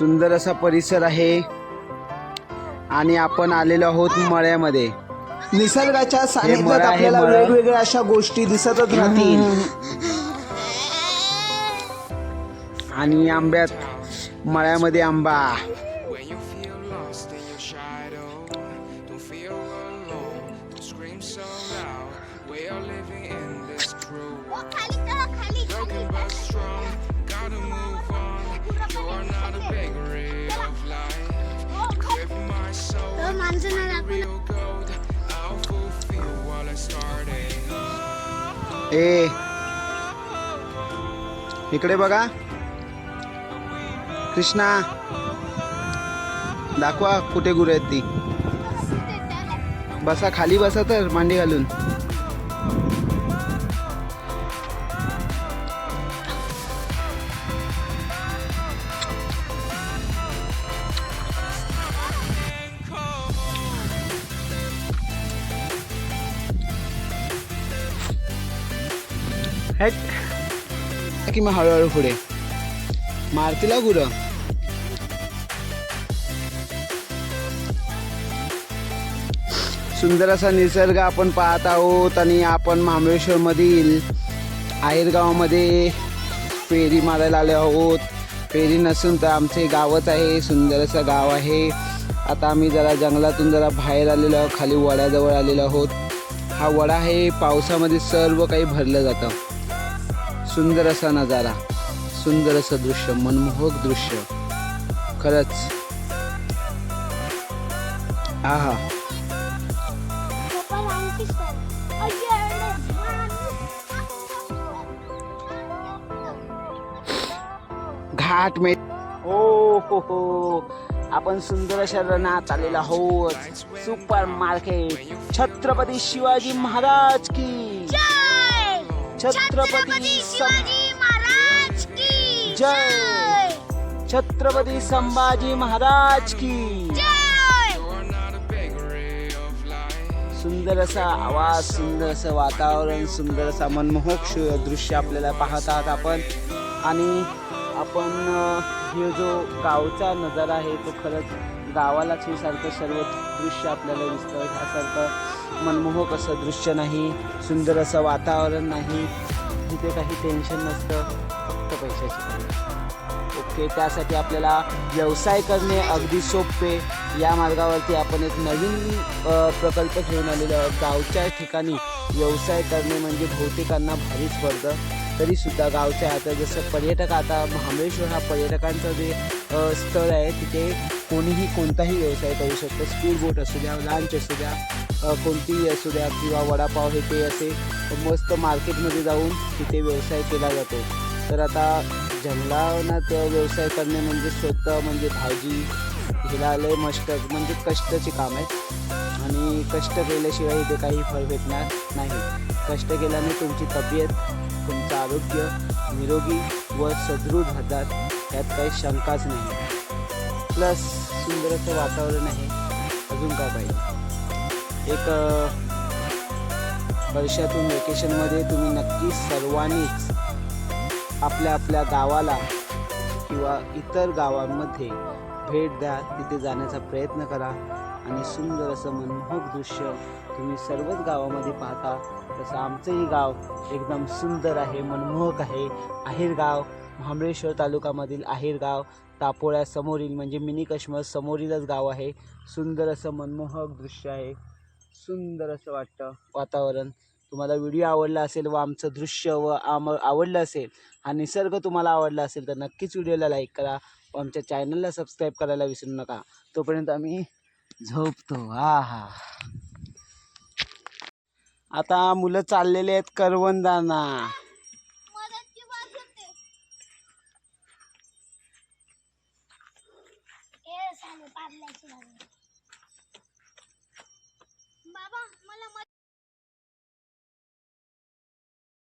सुंदर असा परिसर आहे आणि आपण आलेलो आहोत मळ्यामध्ये निसर्गाच्या सानिध्यात मळं आहे, आपल्याला मळं. वेगवेगळ्या अशा गोष्टी दिसतच राहतील आणि आंब्यात मळ्यामध्ये आंबा When you feel lost in your shadow, don't feel alone. Don't scream so loud. We are living in this truth. खाली Started. ए इकडे बघा. कृष्णा दाखवा कुठे गुरु आहेत ती. बसा खाली बसा तर मांडी घालून. हेट की मग हळूहळू पुढे मारतीला गुरं सुंदर असा निसर्ग आपण पाहत आहोत आणि आपण महाबळेश्वर मधील आहेर फेरी मारायला आले आहोत फेरी नसून तर आमचे गावच आहे सुंदर असं गाव आहे आता आम्ही जरा जंगलातून जरा बाहेर आलेलो आहोत खाली वड्याजवळ आलेलो आहोत हा वडा आहे पावसामध्ये सर्व काही भरलं जातं सुंदर असा नजारा सुंदर असं दृश्य मनमोहक दृश्य. खरंच. आहा. घाट मे हो हो हो. आपण सुंदर अशा रणात आलेला आहोत. Super market. छत्रपती शिवाजी महाराज की. छत्रपती शिवाजी महाराज की जय! छत्रपती संभाजी महाराज की. सुंदर असा आवाज सुंदर असं वातावरण सुंदर असा मनमोहक दृश्य आपल्याला पाहत आहात आपण. आणि आपण हे जो गावचा नजारा आहे तो खरंच गावालाच हे सारखं सर्व दृश्य आपल्याला दिसतं. ह्यासारखं मनमोहक असं दृश्य नाही सुंदर असं वातावरण नाही. तिथे काही टेन्शन नसतं फक्त पैशाची ओके त्यासाठी आपल्याला व्यवसाय करणे अगदी सोपे. या मार्गावरती आपण एक नवीन प्रकल्प घेऊन आलेलो आहोत. गावच्या ठिकाणी व्यवसाय करणे म्हणजे बहुतेकांना भारीच पडतं तरीसुद्धा गावच्या आता जसं पर्यटक आता महाबळेश्वर हा पर्यटकांचं जे स्थळ आहे तिथे कोणीही कोणताही व्यवसाय करू शकतं. स्पीड बोट असू द्या लांच असू द्या कोणतीही असू द्या किंवा वडापाव हे ते असे मस्त मार्केटमध्ये जाऊन तिथे व्यवसाय केला जातो. तर आता जंगलावनात व्यवसाय करणे म्हणजे स्वतः म्हणजे भाजी हिला लय मस्त म्हणजे कष्टाचे काम आहे. आणि कष्ट केल्याशिवाय इथे काही फळ भेटणार नाही. कष्ट केल्याने तुमची तब्येत तुमचं आरोग्य निरोगी व सदृढ राहतात. यात काही शंकाच नाही. प्लस सुंदर असं वातावरण आहे. अजून काय पाहिजे? एक वर्षातून वेकेशनमध्ये तुम्ही नक्की सर्वांनीच आपल्या आपल्या गावाला किंवा इतर गावांमध्ये भेट द्या. तिथे जाण्याचा प्रयत्न करा. आणि सुंदर असं मनमोहक दृश्य तुम्ही सर्वच गावामध्ये पाहता. तसं आमचंही गाव एकदम सुंदर आहे मनमोहक आहे. आहेर गाव महाबळेश्वर तालुक्यामधील आहेर गाव तापोळ्यासमोरील म्हणजे मिनी काश्मीर समोरीलच गाव आहे. सुंदर असं मनमोहक दृश्य आहे. सुंदर असं वाटतं वातावरण. तुम्हाला व्हिडिओ आवडला असेल व आमचं दृश्य व आम आवडलं असेल हा निसर्ग तुम्हाला आवडला असेल तर नक्कीच व्हिडिओला लाईक करा. व आमच्या चॅनलला सबस्क्राईब करायला विसरू नका. तोपर्यंत आम्ही झोपतो. हा हा आता मुलं चाललेले आहेत करवंदाना.